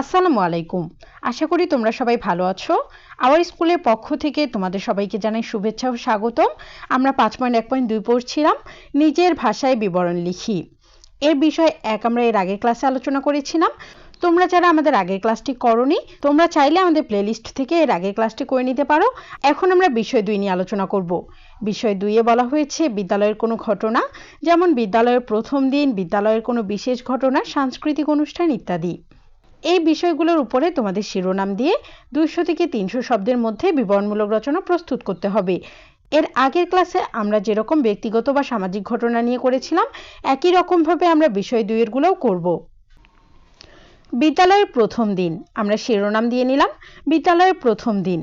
আসসালামু আলাইকুম। আশা করি তোমরা সবাই ভালো আছো। আওয়ার স্কুলের পক্ষ থেকে তোমাদের সবাইকে জানাই শুভেচ্ছা ও স্বাগতম। আমরা পাঁচ পয়েন্ট, এক পয়েন্ট, দুই পড়ছিলাম। নিজের ভাষায় বিবরণ লিখি। এর বিষয়ে এক, আমরা এর আগের ক্লাসে আলোচনা করেছিলাম। তোমরা যারা আমাদের আগের ক্লাসটি করনি, তোমরা চাইলে আমাদের প্লেলিস্ট থেকে এর আগের ক্লাসটি করে নিতে পারো। এখন আমরা বিষয় দুই নিয়ে আলোচনা করব। বিষয় দুইয়ে বলা হয়েছে, বিদ্যালয়ের কোনো ঘটনা, যেমন বিদ্যালয়ের প্রথম দিন, বিদ্যালয়ের কোনো বিশেষ ঘটনা, সাংস্কৃতিক অনুষ্ঠান ইত্যাদি। এই বিষয়গুলোর উপরে তোমাদের শিরোনাম দিয়ে দুইশো থেকে তিনশো শব্দের মধ্যে বিবরণমূলক রচনা প্রস্তুত করতে হবে। এর আগের ক্লাসে আমরা যেরকম ব্যক্তিগত বা সামাজিক ঘটনা নিয়ে করেছিলাম, একই রকমভাবে আমরা বিষয় দুইয়ের গুলোও করব। বিদ্যালয়ের প্রথম দিন, আমরা শিরোনাম দিয়ে নিলাম। বিদ্যালয়ের প্রথম দিন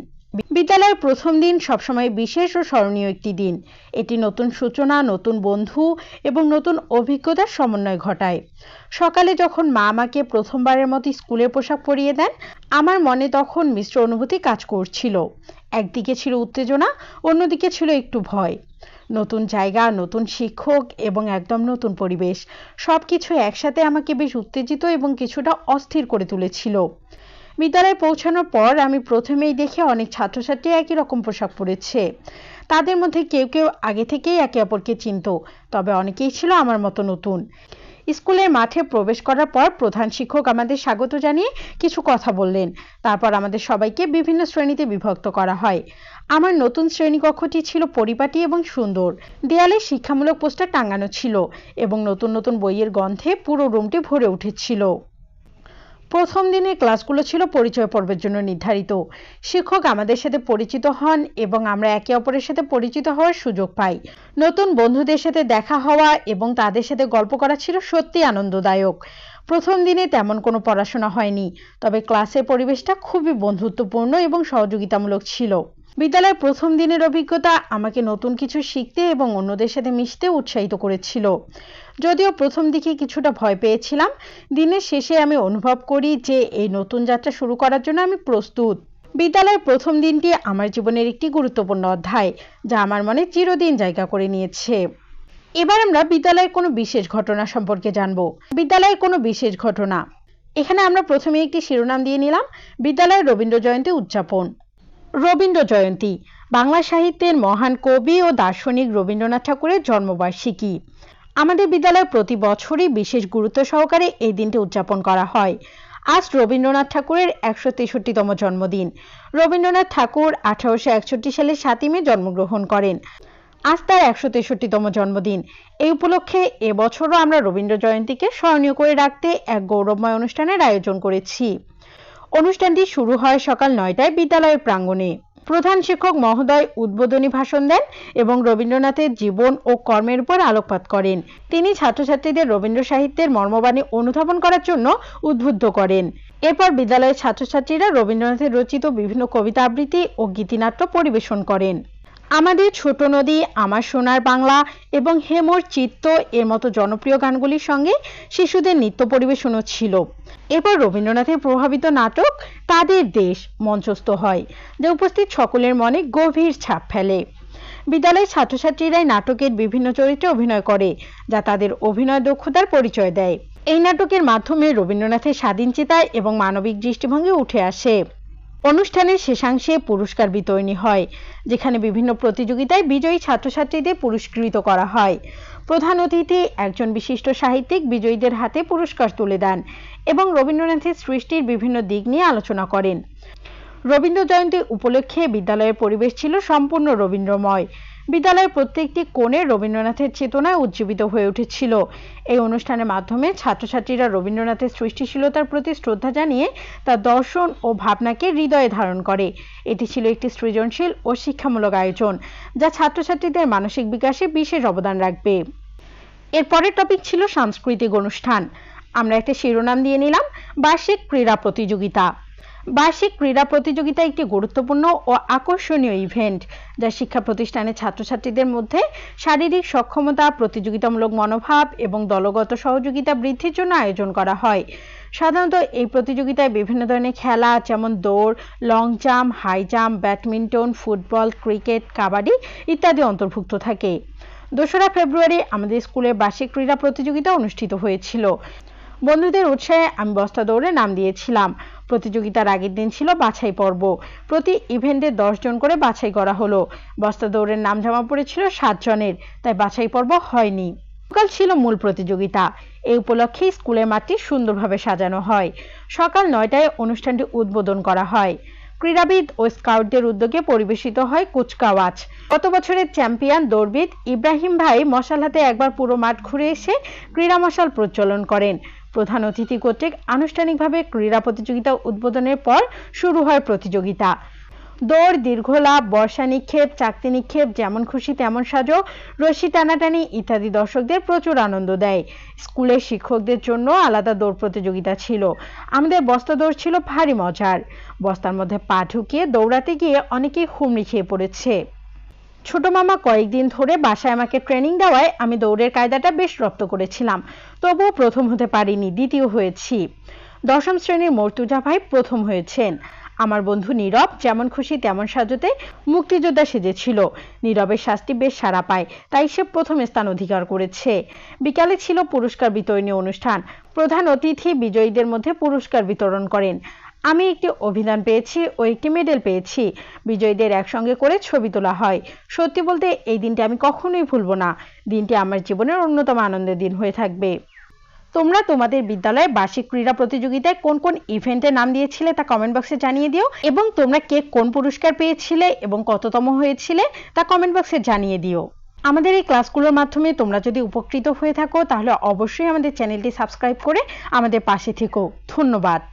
বিদ্যালয়ের প্রথম দিন সবসময় বিশেষ ও স্মরণীয় একটি দিন। এটি নতুন সূচনা, নতুন বন্ধু এবং নতুন অভিজ্ঞতার সমন্বয় ঘটায়। সকালে যখন মা আমাকে প্রথমবারের মতো স্কুলের পোশাক পরিয়ে দেন, আমার মনে তখন মিশ্র অনুভূতি কাজ করছিল। একদিকে ছিল উত্তেজনা, অন্যদিকে ছিল একটু ভয়। নতুন জায়গা, নতুন শিক্ষক এবং একদম নতুন পরিবেশ। সব কিছু একসাথে আমাকে বেশ উত্তেজিত এবং কিছুটা অস্থির করে তুলেছিল। বিদ্যালয়ে পৌঁছানোর পর আমি প্রথমেই দেখে অনেক ছাত্রছাত্রী একই রকম পোশাক পরেছে। তাদের মধ্যে কেউ কেউ আগে থেকেই একে অপরকে চিনত, তবে অনেকেই ছিল আমার মতো নতুন। স্কুলের মাঠে প্রবেশ করার পর প্রধান শিক্ষক আমাদের স্বাগত জানিয়ে কিছু কথা বললেন। তারপর আমাদের সবাইকে বিভিন্ন শ্রেণীতে বিভক্ত করা হয়। আমার নতুন শ্রেণীকক্ষটি ছিল পরিপাটি এবং সুন্দর। দেয়ালে শিক্ষামূলক পোস্টার টাঙানো ছিল এবং নতুন নতুন বইয়ের গন্ধে পুরো রুমটি ভরে উঠেছিল। প্রথম দিনে ক্লাসগুলো ছিল পরিচয় পর্বের জন্য নির্ধারিত। শিক্ষক আমাদের সাথে পরিচিত হন এবং আমরা একে অপরের সাথে পরিচিত হওয়ার সুযোগ পাই। নতুন বন্ধুদের সাথে দেখা হওয়া এবং তাদের সাথে গল্প করা ছিল সত্যি আনন্দদায়ক। প্রথম দিনে তেমন কোনো পড়াশোনা হয়নি, তবে ক্লাসের পরিবেশটা খুবই বন্ধুত্বপূর্ণ এবং সহযোগিতামূলক ছিল। বিদ্যালয়ের প্রথম দিনের অভিজ্ঞতা আমাকে নতুন কিছু শিখতে এবং অন্যদের সাথে মিশতে উৎসাহিত করেছিল। যদিও প্রথম দিকে কিছুটা ভয় পেয়েছিলাম। দিনের শেষে আমি অনুভব করি যে এই নতুন যাত্রা শুরু করার জন্য আমি প্রস্তুত। বিদ্যালয়ের প্রথম দিনটি আমার জীবনের একটি গুরুত্বপূর্ণ অধ্যায়, যা আমার মনে চিরদিন জায়গা করে নিয়েছে। এবার আমরা বিদ্যালয়ের কোনো বিশেষ ঘটনা সম্পর্কে জানব। বিদ্যালয়ের কোনো বিশেষ ঘটনা। এখানে আমরা প্রথমে একটি শিরোনাম দিয়ে নিলাম। বিদ্যালয়ের রবীন্দ্র জয়ন্তী উদযাপন। রবীন্দ্র জয়ন্তী। বাংলা সাহিত্যের মহান কবি ও দার্শনিক রবীন্দ্রনাথ ঠাকুরের জন্মবার্ষিকী। আমাদের বিদ্যালয়ে প্রতি বছরই বিশেষ গুরুত্ব সহকারে এই দিনটি উদযাপন করা হয়। আজ রবীন্দ্রনাথ ঠাকুরের একশো তেষট্টিতম জন্মদিন। রবীন্দ্রনাথ ঠাকুর আঠারোশো একষট্টি সালে সাতই মে জন্মগ্রহণ করেন। আজ তার একশো তেষট্টিতম জন্মদিন। এই উপলক্ষে এবছরও আমরা রবীন্দ্র জয়ন্তীকে স্মরণীয় করে রাখতে এক গৌরবময় অনুষ্ঠানের আয়োজন করেছি। অনুষ্ঠানটি শুরু হয় সকাল নয়টায় বিদ্যালয়ের প্রাঙ্গণে। প্রধান শিক্ষক মহোদয় উদ্বোধনী ভাষণ দেন এবং রবীন্দ্রনাথের জীবন ও কর্মের উপর আলোকপাত করেন। তিনি ছাত্রছাত্রীদের রবীন্দ্র সাহিত্যের মর্মবাণী অনুধাবন করার জন্য উদ্বুদ্ধ করেন। এরপর বিদ্যালয়ের ছাত্রছাত্রীরা রবীন্দ্রনাথের রচিত বিভিন্ন কবিতা আবৃত্তি ও গীতিনাট্য পরিবেশন করেন। আমাদের ছোট নদী, আমার সোনার বাংলা এবং হেমর চিত্ত এর মতো জনপ্রিয় গানগুলির সঙ্গে শিশুদের নৃত্য পরিবেশনও ছিল। এরপর রবীন্দ্রনাথের প্রভাবিত নাটক, তাদের দেশ, মঞ্চস্থ হয়, যা উপস্থিত সকলের মনে গভীর ছাপ ফেলে। বিদ্যালয়ের ছাত্রছাত্রীরাই নাটকের বিভিন্ন চরিত্রে অভিনয় করে, যা তাদের অভিনয় দক্ষতার পরিচয় দেয়। এই নাটকের মাধ্যমে রবীন্দ্রনাথের স্বাধীনচেতা এবং মানবিক দৃষ্টিভঙ্গি উঠে আসে। অনুষ্ঠানের শেষাংশে পুরস্কার বিতরণী হয়, যেখানে বিভিন্ন প্রতিযোগিতায় বিজয়ী ছাত্রছাত্রীদের পুরস্কৃত করা হয়। প্রধান অতিথি একজন বিশিষ্ট সাহিত্যিক বিজয়ীদের হাতে পুরস্কার তুলে দেন এবং রবীন্দ্রনাথের সৃষ্টির বিভিন্ন দিক নিয়ে আলোচনা করেন। রবীন্দ্র জয়ন্তী উপলক্ষে বিদ্যালয়ের পরিবেশ ছিল সম্পূর্ণ রবীন্দ্রময়। বিদ্যালয়ের প্রত্যেকটি কোণে রবীন্দ্রনাথের চেতনায় উজ্জীবিত হয়ে উঠেছিল। এই অনুষ্ঠানের মাধ্যমে ছাত্রছাত্রীরা রবীন্দ্রনাথের সৃষ্টিশীলতার প্রতি শ্রদ্ধা জানিয়ে তার দর্শন ও ভাবনাকে হৃদয়ে ধারণ করে। এটি ছিল একটি সৃজনশীল ও শিক্ষামূলক আয়োজন, যা ছাত্রছাত্রীদের মানসিক বিকাশে বিশেষ অবদান রাখবে। এর পরের টপিক ছিল সাংস্কৃতিক অনুষ্ঠান। আমরা একটা শিরোনাম দিয়ে নিলাম, বার্ষিক ক্রীড়া প্রতিযোগিতা। বার্ষিক ক্রীড়া প্রতিযোগিতা একটি গুরুত্বপূর্ণ ও আকর্ষণীয় ইভেন্ট যা শিক্ষা প্রতিষ্ঠানের ছাত্রছাত্রীদের মধ্যে শারীরিক সক্ষমতা, প্রতিযোগিতামূলক মনোভাব এবং দলগত সহযোগিতা বৃদ্ধির জন্য আয়োজন করা হয়। সাধারণত এই প্রতিযোগিতায় বিভিন্ন ধরনের খেলা, যেমন দৌড় long jump high jump badminton football cricket kabaddi ইত্যাদি অন্তর্ভুক্ত থাকে। দোসরা ফেব্রুয়ারি আমাদের স্কুলের বার্ষিক ক্রীড়া প্রতিযোগিতা অনুষ্ঠিত হয়েছিল। বন্ধুদের উৎসাহে আমি বস্তা দৌড়ে নাম দিয়েছিলাম। প্রতিযোগিতার আগের দিন ছিল বাছাই পর্ব। প্রতি ইভেন্টে দশ জন করে বাছাই করা হলো। বস্তা দৌড়ের নাম জমা পড়েছিল সাত জনের, তাই বাছাই পর্ব হয়নি। সকাল ছিল মূল প্রতিযোগিতা। এই উপলক্ষে স্কুলের মাঠটি সুন্দরভাবে সাজানো হয়। সকাল নয়টায় অনুষ্ঠানটি উদ্বোধন করা হয়। ক্রীড়াবিদ ও স্কাউটদের উদ্যোগে পরিবেশিত হয় কুচকাওয়াজ। গত বছরের চ্যাম্পিয়ন দৌড়বিদ ইব্রাহিম ভাই মশাল হাতে একবার পুরো মাঠ ঘুরে এসে ক্রীড়া মশাল প্রচলন করেন। প্রধান অতিথি কর্তৃক আনুষ্ঠানিকভাবে ক্রীড়া প্রতিযোগিতা উদ্বোধনের পর শুরু হয় প্রতিযোগিতা। দৌড় দীর্ঘলাভ বর্ষা নিক্ষেপ, চাকতি নিক্ষেপ, যেমন খুশি তেমন সাজো, রশি টানাটানি ইত্যাদি দর্শকদের প্রচুর আনন্দ দেয়। স্কুলের শিক্ষকদের জন্য আলাদা দৌড় প্রতিযোগিতা ছিল। আমাদের বস্তা দৌড় ছিল ভারী মজার। বস্তার মধ্যে পা ঢুকিয়ে দৌড়াতে গিয়ে অনেকেই হুমড়ি খেয়ে পড়েছে। ছোট মামা কয়েকদিন ধরে বাসায় আমাকে ট্রেনিং দেওয়ায় আমি দৌড়ের কায়দাটা বেশ রপ্ত করেছিলাম। তবুও প্রথম হতে পারিনি, দ্বিতীয় হয়েছি। দশম শ্রেণির মর্তুজা ভাই প্রথম হয়েছেন। আমার বন্ধু নীরব যেমন খুশি তেমন সাজতে মুক্তিযোদ্ধা সেজেছিল। নীরবের শাস্তি বেশ সাড়া পায়, তাই সে প্রথম স্থান অধিকার করেছে। বিকালে ছিল পুরস্কার বিতরণী অনুষ্ঠান। প্রধান অতিথি বিজয়ীদের মধ্যে পুরস্কার বিতরণ করেন। আমি একটি অভিধান পেয়েছি, ও একটি মেডেল পেয়েছি। বিজয়ীদের একসঙ্গে করে ছবি তোলা হয়। সত্যি বলতে, এই দিনটি আমি কখনোই ভুলবো না। দিনটি আমার জীবনের অন্যতম আনন্দের দিন হয়ে থাকবে। তোমরা তোমাদের বিদ্যালয়ে বার্ষিক ক্রীড়া প্রতিযোগিতায় কোন কোন ইভেন্টে নাম দিয়েছিলে তা কমেন্ট বক্সে জানিয়ে দিও। এবং তোমরা কে কোন পুরস্কার পেয়েছিলে এবং কততম হয়েছিলে তা কমেন্ট বক্সে জানিয়ে দিও। আমাদের এই ক্লাসগুলোর মাধ্যমে তোমরা যদি উপকৃত হয়ে থাকো, তাহলে অবশ্যই আমাদের চ্যানেলটি সাবস্ক্রাইব করে আমাদের পাশে থেকো। ধন্যবাদ।